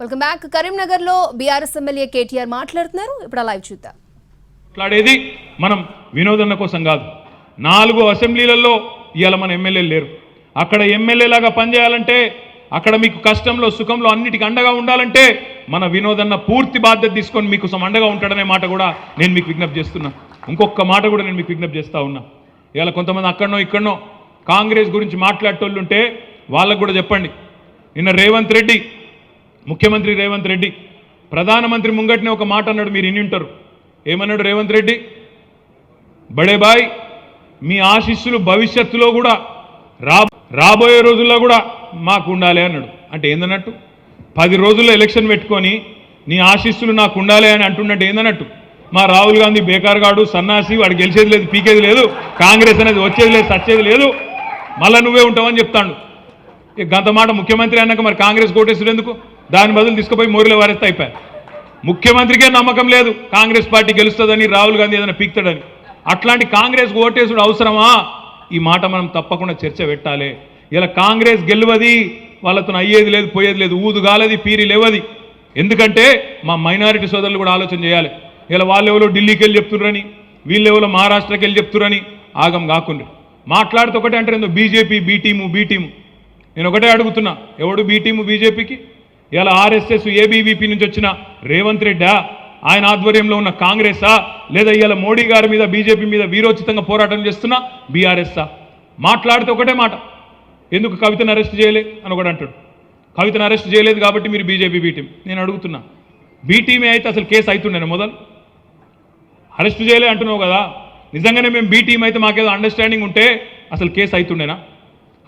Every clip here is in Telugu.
Welcome back. కరీంనగర్లో బీఆర్ఎస్ ఎమ్మెల్యే కేటీఆర్ మాట్లాడుతున్నారు. ఇప్పుడు లైవ్ చూద్దాం. మాట్లాడేది మనం వినోదన్న కోసం కాదు. నాలుగు అసెంబ్లీలలో ఇవాళ మన ఎమ్మెల్యేలు లేరు. అక్కడ ఎమ్మెల్యేలాగా పనిచేయాలంటే అక్కడ మీకు కష్టంలో సుఖంలో అన్నిటికీ అండగా ఉండాలంటే మన వినోదన్న పూర్తి బాధ్యత తీసుకొని మీకు అండగా ఉంటాడనే మాట కూడా నేను మీకు విజ్ఞప్తి చేస్తున్నా. ఇంకొక మాట కూడా నేను మీకు విజ్ఞప్తి చేస్తా ఉన్నా. ఇవాళ కొంతమంది అక్కడనో ఇక్కడనో కాంగ్రెస్ గురించి మాట్లాడేటోళ్ళు ఉంటే వాళ్ళకు కూడా చెప్పండి. నిన్న రేవంత్ రెడ్డి ముఖ్యమంత్రి రేవంత్ రెడ్డి. ప్రధానమంత్రి ముంగట్నే ఒక మాట అన్నాడు మీరు ఇన్ని ఏమన్నాడు రేవంత్ రెడ్డి? బడే బాయ్ మీ ఆశీస్సులు భవిష్యత్తులో కూడా రా రాబోయే రోజుల్లో కూడా మాకు ఉండాలి అన్నాడు. అంటే ఏందన్నట్టు? పది రోజుల్లో ఎలక్షన్ పెట్టుకొని నీ ఆశీస్సులు నాకు ఉండాలి అని అంటున్నట్టు ఏందన్నట్టు? మా రాహుల్ గాంధీ బేకార్గాడు సన్నాసి వాడు గెలిచేది లేదు పీకేది లేదు కాంగ్రెస్ అనేది వచ్చేది లేదు సచ్చేది లేదు మళ్ళీ నువ్వే ఉంటావని చెప్తాడు. గంత మాట ముఖ్యమంత్రి అన్నాక మరి కాంగ్రెస్ కోటేశ్వరు ఎందుకు? దాని బదులు తీసుకుపోయి మోరీలో వారేస్తే అయిపోయారు. ముఖ్యమంత్రికే నమ్మకం లేదు. కాంగ్రెస్ పార్టీ గెలుస్తుందని రాహుల్ గాంధీ ఏదైనా పీక్తాడని. అట్లాంటి కాంగ్రెస్ ఓటేసుడు అవసరమా? ఈ మాట మనం తప్పకుండా చర్చ పెట్టాలి. ఇలా కాంగ్రెస్ గెలవది వాళ్ళతో అయ్యేది లేదు పోయేది లేదు ఊదు గాలది పీరి లేవది. ఎందుకంటే మా మైనారిటీ సోదరులు కూడా ఆలోచన చేయాలి. ఇలా వాళ్ళు ఎవరో ఢిల్లీకి వెళ్ళి చెప్తుర్రని వీళ్ళు ఎవరో మహారాష్ట్రకి వెళ్ళి చెప్తున్నారని ఆగం కాకుండా మాట్లాడితే ఒకటే అంటారు ఏందో బీజేపీ బీటీము బీటీము నేను ఒకటే అడుగుతున్నా ఎవడు బీటీము బీజేపీకి? ఇలా ఆర్ఎస్ఎస్ ఏబీవీపీ నుంచి వచ్చిన రేవంత్ రెడ్డా ఆయన ఆధ్వర్యంలో ఉన్న కాంగ్రెసా? లేదా ఇవాళ మోడీ గారి మీద బీజేపీ మీద వీరోచితంగా పోరాటం చేస్తున్న బీఆర్ఎస్సా? మాట్లాడితే ఒకటే మాట. ఎందుకు కవితను అరెస్ట్ చేయలే? అని ఒకటి అంటాడు. కవితను అరెస్ట్ చేయలేదు కాబట్టి మీరు బీజేపీ బీ టీం. నేను అడుగుతున్నా. బీటీమే అయితే అసలు కేసు అవుతుండేనా మొదలు? అరెస్ట్ చేయలే అంటున్నావు కదా. నిజంగానే మేము బీటీం అయితే మాకేదో అండర్స్టాండింగ్ ఉంటే అసలు కేసు అవుతుండేనా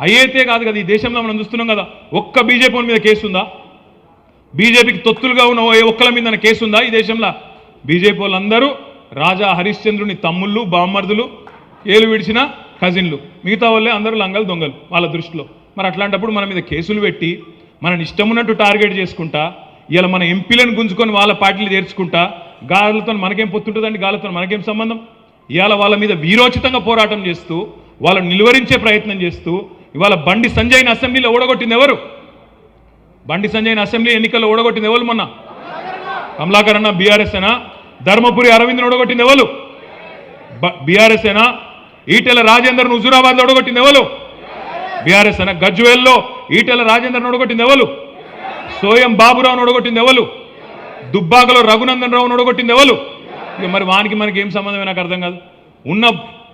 అయ్యేతే కాదు కదా ఈ దేశంలో మనం చూస్తున్నాం కదా ఒక్క బీజేపీ మీద కేసు ఉందా? బీజేపీకి తొత్తులుగా ఉన్న ఏ ఒక్కల మీద కేసు ఉందా ఈ దేశంలో? బీజేపీ వాళ్ళందరూ రాజా హరిశ్చంద్రుని తమ్ముళ్ళు బామ్మర్దులు ఏలు విడిచిన కజిన్లు. మిగతా వాళ్ళే అందరూ లంగలు దొంగలు వాళ్ళ దృష్టిలో. మరి అట్లాంటప్పుడు మన మీద కేసులు పెట్టి మనని ఇష్టం ఉన్నట్టు టార్గెట్ చేసుకుంటా ఇలా మన ఎంపీలను గుంజుకొని వాళ్ళ పార్టీలు చేర్చుకుంటా గాలతో మనకేం పొత్తుంటుందండి? గాలతో మనకేం సంబంధం? ఇవాళ వాళ్ళ మీద వీరోచితంగా పోరాటం చేస్తూ వాళ్ళని నిలువరించే ప్రయత్నం చేస్తూ ఇవాళ బండి సంజయ్ని అసెంబ్లీలో ఓడగొట్టింది ఎవరు? బండి సంజయ్ని అసెంబ్లీ ఎన్నికల్లో ఓడగొట్టింది ఎవరు మొన్న? కమలాకర్ అన్న బీఆర్ఎస్ అయినా ధర్మపురి అరవింద్ని ఓడగొట్టింది ఎవరు? బీఆర్ఎస్ అయినా ఈటెల రాజేందర్ను హుజూరాబాద్లో ఓడగొట్టింది ఎవరు? బీఆర్ఎస్ అయినా గజ్వేల్లో ఈటెల రాజేందర్ను ఓడగొట్టింది ఎవరు? సోయం బాబురావును ఓడగొట్టింది ఎవరు? దుబ్బాకలో రఘునందన్ రావును ఓడగొట్టింది ఎవరు? ఇక మరి వానికి మనకి ఏం సంబంధం నాకు అర్థం కాదు. ఉన్న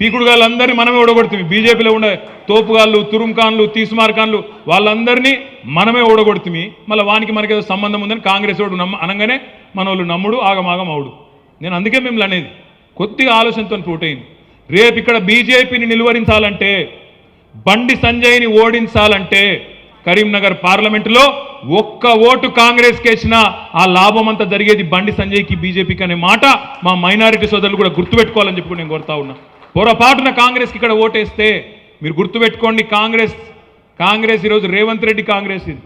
పీకుడు పీకుడుగాళ్ళందరినీ మనమే ఓడగొడుతుంది. బీజేపీలో ఉండే తోపుగాళ్ళు తురుంకాన్లు తీస్మార్కాన్లు వాళ్ళందరినీ మనమే ఓడగొడుతుంది. మళ్ళీ వానికి మనకి ఏదో సంబంధం ఉందని కాంగ్రెస్ వాడు నమ్మ అనగానే మన వాళ్ళు నమ్ముడు ఆగమాగం అవుడు. నేను అందుకే మిమ్మల్ని అనేది కొద్దిగా ఆలోచనతో పూటైంది రేపు ఇక్కడ బీజేపీని నిలువరించాలంటే బండి సంజయ్ని ఓడించాలంటే కరీంనగర్ పార్లమెంటులో ఒక్క ఓటు కాంగ్రెస్కి వేసినా ఆ లాభం అంతా జరిగేది బండి సంజయ్కి బీజేపీకి అనే మాట మా మైనారిటీ సోదరులు కూడా గుర్తుపెట్టుకోవాలని చెప్పి నేను కోరుతా ఉన్నా. పొరపాటున కాంగ్రెస్కి ఇక్కడ ఓటేస్తే మీరు గుర్తుపెట్టుకోండి కాంగ్రెస్ కాంగ్రెస్ ఈరోజు రేవంత్ రెడ్డి కాంగ్రెస్ ఇది.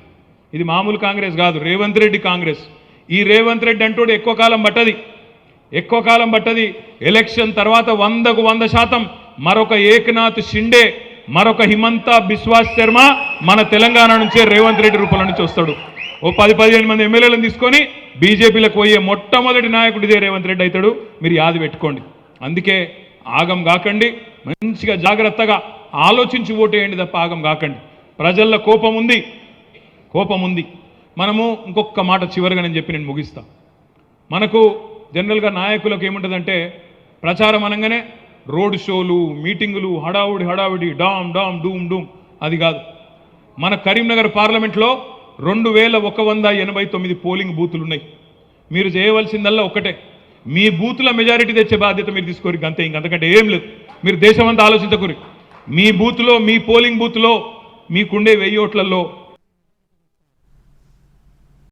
ఇది మామూలు కాంగ్రెస్ కాదు రేవంత్ రెడ్డి కాంగ్రెస్. ఈ రేవంత్ రెడ్డి అంటూ ఎక్కువ కాలం పట్టది. ఎక్కువ కాలం పట్టది. ఎలక్షన్ తర్వాత వందకు వంద శాతం మరొక ఏకనాథ్ షిండే మరొక హిమంత బిశ్వాస్ శర్మ మన తెలంగాణ నుంచే రేవంత్ రెడ్డి రూపంలో నుంచి వస్తాడు. ఓ పది పదిహేను మంది ఎమ్మెల్యేలను తీసుకొని బీజేపీలకు పోయే మొట్టమొదటి నాయకుడు ఇదే రేవంత్ రెడ్డి అవుతాడు. మీరు యాది పెట్టుకోండి. అందుకే ఆగం కాకండి మంచిగా జాగ్రత్తగా ఆలోచించి ఓటేయండి తప్ప ఆగం కాకండి. ప్రజల్లో కోపం ఉంది కోపం ఉంది. మనము ఇంకొక మాట చివరిగా నేను చెప్పి నేను ముగిస్తా. మనకు జనరల్గా నాయకులకు ఏముంటుందంటే ప్రచారం అనగానే రోడ్ షోలు మీటింగులు హడావుడి హడావుడి డామ్ డామ్ డూమ్ డూమ్ అది కాదు. మన కరీంనగర్ పార్లమెంట్లో రెండు వేల ఒక వంద ఎనభై తొమ్మిది పోలింగ్ బూతులు ఉన్నాయి మీరు చేయవలసిందల్లా ఒకటే. మీ బూత్లో మెజారిటీ తెచ్చే బాధ్యత మీరు తీసుకోరు అంతే ఇంకంతకంటే ఏం లేదు. మీరు దేశమంతా ఆలోచించకూరి. మీ బూత్లో మీ పోలింగ్ బూత్లో మీకుండే వెయ్యి ఓట్లలో